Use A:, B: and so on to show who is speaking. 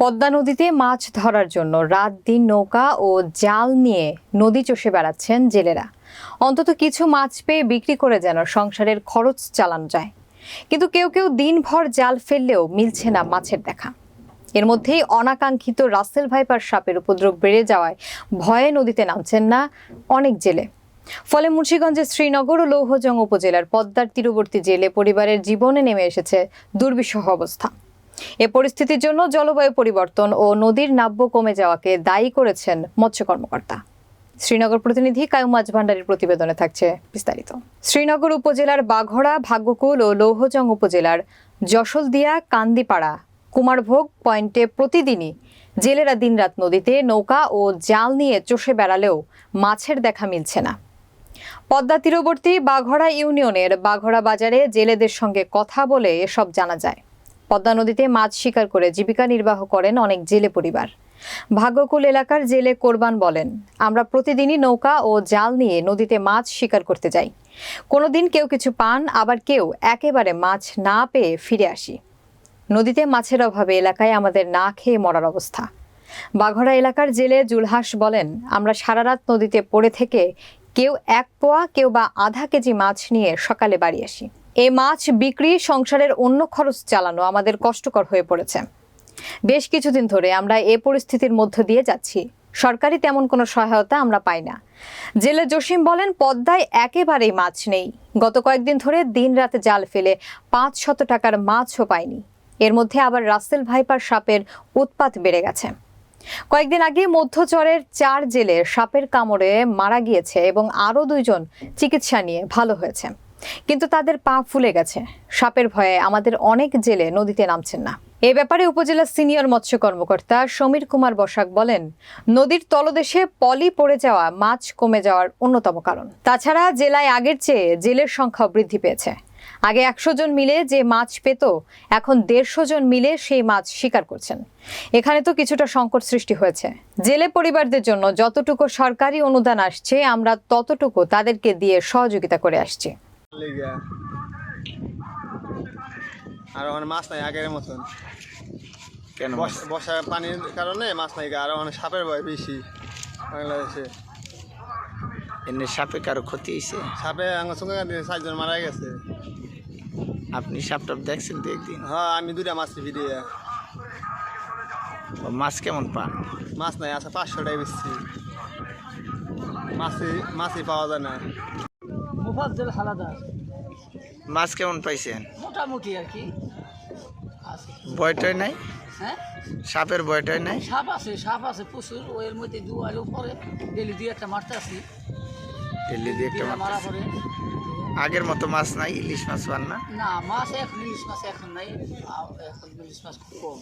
A: পদ্মা নদীতে মাছ ধরার জন্য রাত দিন নৌকা ও জাল নিয়ে নদী চষে বেড়াচ্ছেন জেলেরা। অন্তত কিছু মাছ পেয়ে বিক্রি করে যেন সংসারের খরচ চালানো যায়। কিন্তু কেউ কেউ দিনভর জাল ফেললেও মিলছে না মাছের দেখা। এর মধ্যেই অনাকাঙ্ক্ষিত রাসেল ভাইপার সাপের উপদ্রব বেড়ে যাওয়ায় ভয়ে নদীতে নামছেন না অনেক জেলে। ফলে মুন্সিগঞ্জের শ্রীনগর ও লৌহজং উপজেলার পদ্মার তীরবর্তী জেলে পরিবারের জীবনে নেমে এসেছে দুর্বিষহ অবস্থা। এ পরিস্থিতির জন্য জলবায়ু পরিবর্তন ও নদীর নাব্য কমে যাওয়াকে দায়ী করেছেন মৎস্য কর্মকর্তা। শ্রীনগর প্রতিনিধি কায়ুম মাছ ভান্ডারের প্রতিবেদনে থাকছে বিস্তারিত। শ্রীনগর উপজেলার বাঘড়া, ভাগ্যকুল ও লৌহজং উপজেলার যশলদিয়া, কান্দিপাড়া, কুমারভোগ পয়েন্টে প্রতিদিনই জেলেরা দিনরাত নদীতে নৌকা ও জাল নিয়ে চষে বেড়ালেও মাছের দেখা মিলছে না। পদ্মা তীরবর্তী বাঘড়া ইউনিয়নের বাঘড়া বাজারে জেলেদের সঙ্গে কথা বলে এসব জানা যায়। পদ্মা নদীতে মাছ শিকার করে জীবিকা নির্বাহ করেন অনেক জেলে পরিবার। ভাগ্যকুল এলাকার জেলে কোরবান বলেন, আমরা প্রতিদিনই নৌকা ও জাল নিয়ে নদীতে মাছ শিকার করতে যাই। কোনোদিন কেউ কিছু পান, আবার কেউ একেবারে মাছ না পেয়ে ফিরে আসি। নদীতে মাছের অভাবে এলাকায় আমাদের না খেয়ে মরার অবস্থা। বাঘড়া এলাকার জেলে জুলহাস বলেন, আমরা সারা রাত নদীতে পড়ে থেকে কেউ এক পোয়া কেউ বা আধা কেজি মাছ নিয়ে সকালে বাড়ি আসি। এ মাছ বিক্রি, সংসারের অন্য খরচ চালানো আমাদের কষ্টকর হয়ে পড়েছে। বেশ কিছুদিন ধরে আমরা এ পরিস্থিতির মধ্য দিয়ে যাচ্ছি। সরকারি তেমন কোনো সহায়তা আমরা পাই না। জেলে জসিম বলেন, পদ্মায় একেবারেই মাছ নেই। গত কয়েকদিন ধরে দিন রাতে জাল ফেলে পাঁচ শত টাকার মাছও পাইনি। এর মধ্যে আবার রাসেল ভাইপার সাপের উৎপাত বেড়ে গেছে। কয়েকদিন আগে মধ্যচরের চার জেলে সাপের কামড়ে মারা গিয়েছে এবং আরও দুইজন চিকিৎসা নিয়ে ভালো হয়েছে। কিন্তু তাদের পা ফুলে গেছে। সাপের ভয়ে আমাদের অনেক জেলে নদীতে নামছেন না। এ ব্যাপারে উপজেলা সিনিয়র মৎস্য কর্মকর্তা সমীর কুমার বসাক বলেন, নদীর তলদেশে পলি পড়ে যাওয়া মাছ কমে যাওয়ার অন্যতম কারণ। তাছাড়া জেলায় আগের চেয়ে জেলের সংখ্যা বৃদ্ধি পেয়েছে। আগে একশো জন মিলে যে মাছ পেত, এখন দেড়শো জন মিলে সেই মাছ শিকার করছেন। এখানে তো কিছুটা সংকট সৃষ্টি হয়েছে। জেলে পরিবারদের জন্য যতটুকু সরকারি অনুদান আসছে, আমরা ততটুকু তাদেরকে দিয়ে সহযোগিতা করে আসছি।
B: লেগে। আর ওখানে মাছ নাই আগের মতন।
C: কেন
B: বর্ষা পানির কারণে মাছ নাই আর ওখানে সাপের ভয় বেশি বাংলাদেশে।
C: এমনি সাপে কারও ক্ষতি হয়েছে
B: সাপে আমার সঙ্গে চারজন মারা গেছে।
C: আপনি সাপ টাপ দেখছেন তো একদিন?
B: হ্যাঁ আমি দুটা মাছ ভিডিয়ে
C: ও মাছ কেমন পান?
B: মাছ নাই আচ্ছা পাঁচশো টাকা বেশি। মাছই মাছই পাওয়া যায় না।
D: মুফাজ্জল হালাদার।
C: মাছ কেমন পাইছেন?
D: মোটামুটি আর কি। আছে।
C: নাই?
D: হ্যাঁ?
C: সাপের ভয়টয় নাই?
D: সাপ আছে সাপ আছে প্রচুর। ওর মধ্যে দু আলো পরে ডেলি দুই একটা মারতে আসি।
C: দিল্লি দিয়ে একটা
D: মারা
C: মারতেছে। আগের মতো মাছ নাই ইলিশ মাছ পান না?
D: না মাছ এখন ইলিশ মাছ এখন নাই। এখন ইলিশ মাছ খুব কম।